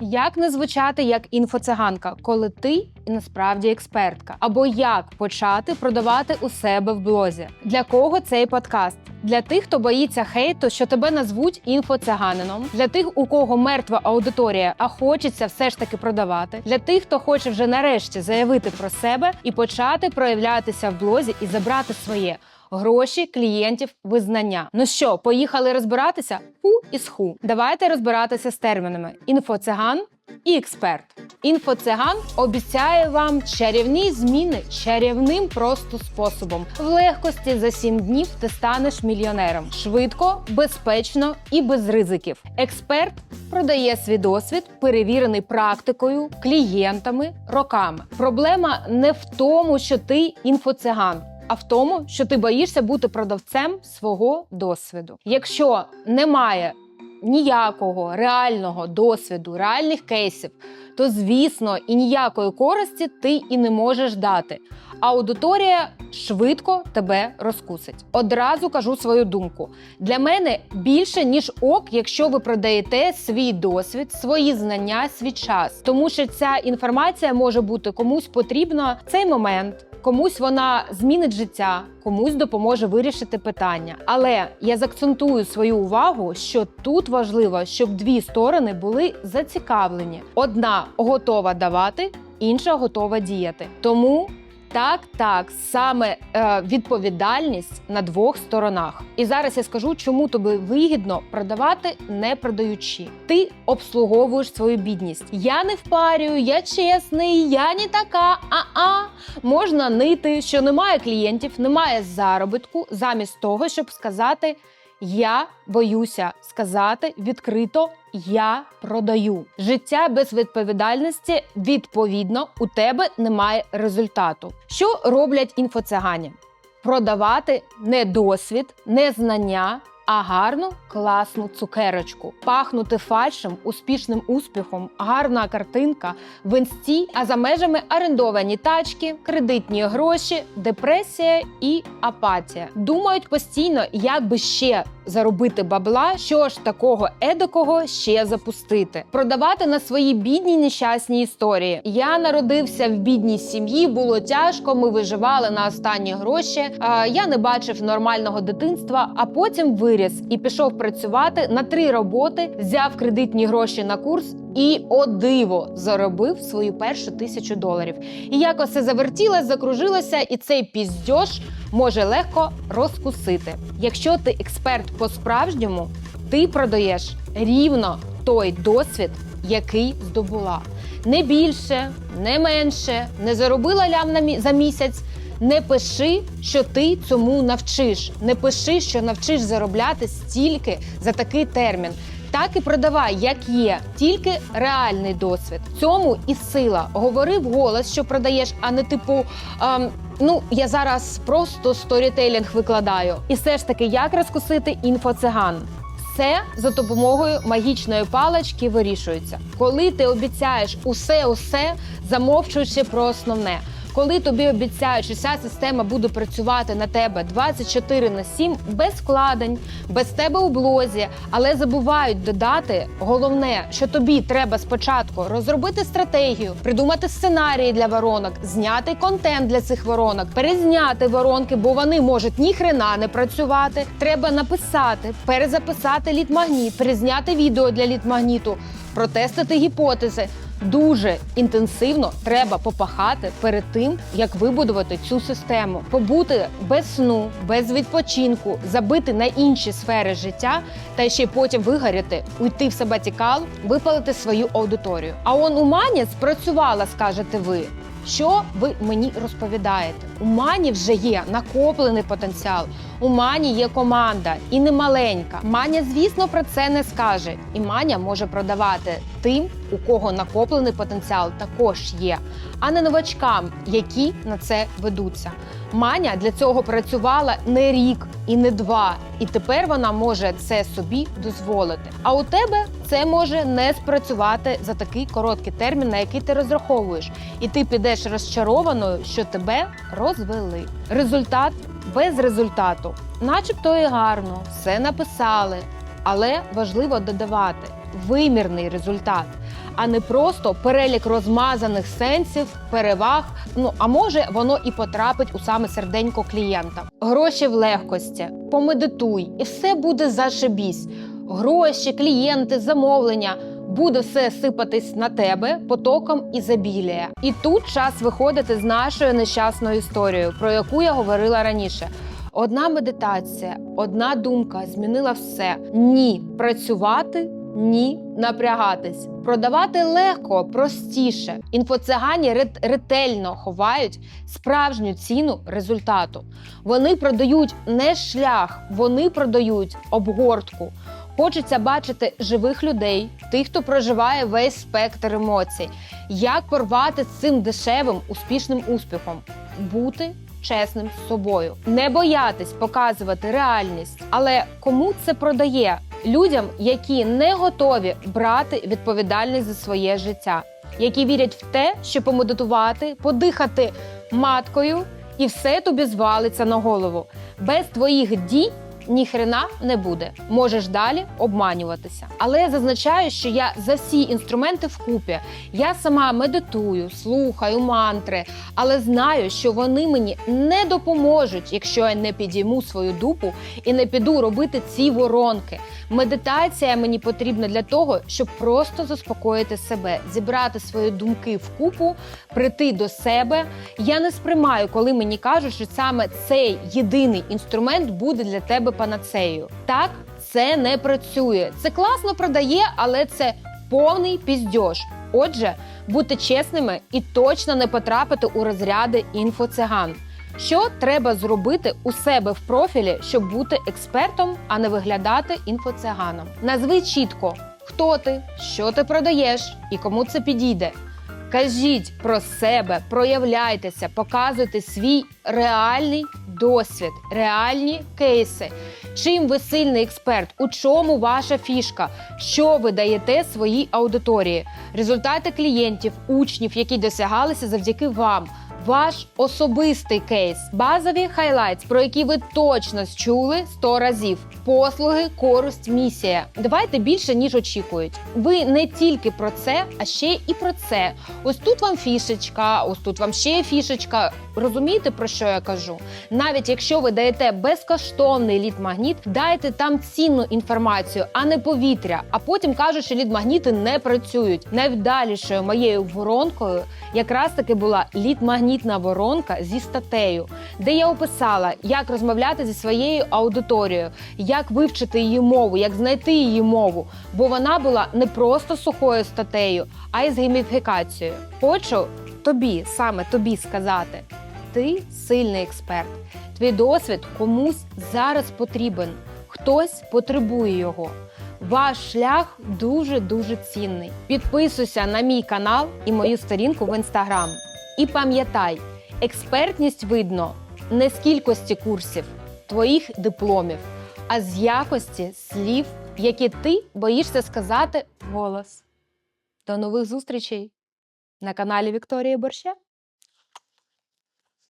Як не звучати як інфоциганка, коли ти насправді експертка? Або як почати продавати у себе в блозі? Для кого цей подкаст? Для тих, хто боїться хейту, що тебе назвуть інфоциганином, для тих, у кого мертва аудиторія, а хочеться все ж таки продавати, для тих, хто хоче вже нарешті заявити про себе і почати проявлятися в блозі і забрати своє. Гроші, клієнтів, визнання. Ну що, поїхали розбиратися? Ху із ху. Давайте розбиратися з термінами: інфоциган і експерт. Інфоциган обіцяє вам чарівні зміни чарівним просто способом. В легкості за 7 днів ти станеш мільйонером. Швидко, безпечно і без ризиків. Експерт продає свій досвід, перевірений практикою, клієнтами, роками. Проблема не в тому, що ти інфоциган. А в тому, що ти боїшся бути продавцем свого досвіду. Якщо немає ніякого реального досвіду, реальних кейсів, то звісно і ніякої користі ти і не можеш дати. Аудиторія швидко тебе розкусить. Одразу кажу свою думку. Для мене більше ніж ок, якщо ви продаєте свій досвід, свої знання, свій час, тому що ця інформація може бути комусь потрібна в цей момент. Комусь вона змінить життя, комусь допоможе вирішити питання. Але я закцентую свою увагу, що тут важливо, щоб дві сторони були зацікавлені. Одна готова давати, інша готова діяти. Тому так, так, саме е, відповідальність на двох сторонах. І зараз я скажу, чому тобі вигідно продавати, не продаючи. Ти обслуговуєш свою бідність. Я не впарюю, я чесний, я не така. А-а. Можна нити, що немає клієнтів, немає заробітку, замість того, щоб сказати. Я боюся сказати відкрито я продаю. Життя без відповідальності відповідно у тебе немає результату. Що роблять інфоцигані? Продавати не досвід, не знання, а гарну класну цукерочку, пахнути фальшем, успішним успіхом, гарна картинка в інсті, а за межами орендовані тачки, кредитні гроші, депресія і апатія. Думають постійно, як би ще заробити бабла, що ж такого едакого ще запустити, продавати на свої бідні нещасні історії. Я народився в бідній сім'ї, було тяжко. Ми виживали на останні гроші. Я не бачив нормального дитинства, а потім виріс і пішов працювати на три роботи, взяв кредитні гроші на курс. І о диво заробив свою першу тисячу доларів. І якось це завертілося, закружилося, і цей піздьош може легко розкусити. Якщо ти експерт по-справжньому, ти продаєш рівно той досвід, який здобула. Не більше, не менше, не заробила лям на мі- за місяць. Не пиши, що ти цьому навчиш. Не пиши, що навчиш заробляти стільки за такий термін. Так і продавай, як є, тільки реальний досвід. Цьому і сила. Говори вголос, що продаєш, а не типу. ем, Ну, я зараз просто сторітейлінг викладаю. І все ж таки, як розкусити інфоциган? Все за допомогою магічної палички вирішується. Коли ти обіцяєш усе, усе, замовчуючи про основне. Коли тобі обіцяють, що ця система буде працювати на тебе 24 на 7, без вкладень, без тебе у блозі, але забувають додати головне, що тобі треба спочатку розробити стратегію, придумати сценарії для воронок, зняти контент для цих воронок, перезняти воронки, бо вони можуть ніхрена не працювати. Треба написати, перезаписати лід-магніт, перезняти відео для лід-магніту, протестити гіпотези. Дуже інтенсивно треба попахати перед тим, як вибудувати цю систему, побути без сну, без відпочинку, забити на інші сфери життя, та ще й потім вигоріти, уйти в сабатікал, випалити свою аудиторію. А он у мані спрацювала, скажете ви. Що ви мені розповідаєте? У мані вже є накоплений потенціал. У мані є команда і не маленька. Маня, звісно, про це не скаже. І Маня може продавати тим, у кого накоплений потенціал також є, а не новачкам, які на це ведуться. Маня для цього працювала не рік і не два, і тепер вона може це собі дозволити. А у тебе це може не спрацювати за такий короткий термін, на який ти розраховуєш, і ти підеш розчарованою, що тебе розвели. Результат без результату, начебто і гарно, все написали, але важливо додавати вимірний результат. а не просто перелік розмазаних сенсів, переваг. Ну а може воно і потрапить у саме серденько клієнта. Гроші в легкості, помедитуй, і все буде зашибісь. Гроші, клієнти, замовлення. Буде все сипатись на тебе потоком ізобілія. І тут час виходити з нашою нещасною історією, про яку я говорила раніше. Одна медитація, одна думка змінила все. Ні, працювати, ні, напрягатись. Продавати легко, простіше. Інфоцигані рет- ретельно ховають справжню ціну результату. Вони продають не шлях, вони продають обгортку. Хочеться бачити живих людей, тих, хто проживає весь спектр емоцій. Як порвати з цим дешевим успішним успіхом? Бути чесним з собою, не боятись показувати реальність. Але кому це продає? Людям, які не готові брати відповідальність за своє життя, які вірять в те, що помедитувати, подихати маткою, і все тобі звалиться на голову. Без твоїх дій ніхрена не буде. Можеш далі обманюватися. Але я зазначаю, що я за всі інструменти вкупі. Я сама медитую, слухаю мантри, але знаю, що вони мені не допоможуть, якщо я не підійму свою дупу і не піду робити ці воронки. Медитація мені потрібна для того, щоб просто заспокоїти себе, зібрати свої думки в купу, прийти до себе. Я не сприймаю, коли мені кажуть, що саме цей єдиний інструмент буде для тебе панацеєю. Так це не працює. Це класно продає, але це повний піздьош. Отже, бути чесними і точно не потрапити у розряди інфоциган. Що треба зробити у себе в профілі, щоб бути експертом, а не виглядати інфоциганом? Назви чітко, хто ти, що ти продаєш і кому це підійде. Кажіть про себе, проявляйтеся, показуйте свій реальний досвід, реальні кейси. Чим ви сильний експерт? У чому ваша фішка? Що ви даєте своїй аудиторії? Результати клієнтів, учнів, які досягалися завдяки вам. Ваш особистий кейс, базові хайлайтс, про які ви точно чули 100 разів. Послуги, користь, місія. Давайте більше ніж очікують. Ви не тільки про це, а ще і про це. Ось тут вам фішечка, ось тут вам ще фішечка. Розумієте про що я кажу? Навіть якщо ви даєте безкоштовний лід-магніт, дайте там цінну інформацію, а не повітря. А потім кажуть, що лід-магніти не працюють. Найвдалішою моєю воронкою якраз таки була лід-магнітна воронка зі статтею, де я описала, як розмовляти зі своєю аудиторією, як вивчити її мову, як знайти її мову. Бо вона була не просто сухою статтею, а й з гейміфікацією. Хочу тобі, саме тобі сказати. Ти сильний експерт. Твій досвід комусь зараз потрібен. Хтось потребує його. Ваш шлях дуже дуже цінний. Підписуйся на мій канал і мою сторінку в інстаграм. І пам'ятай, експертність видно не з кількості курсів, твоїх дипломів, а з якості слів, які ти боїшся сказати голос. До нових зустрічей на каналі Вікторії Борща.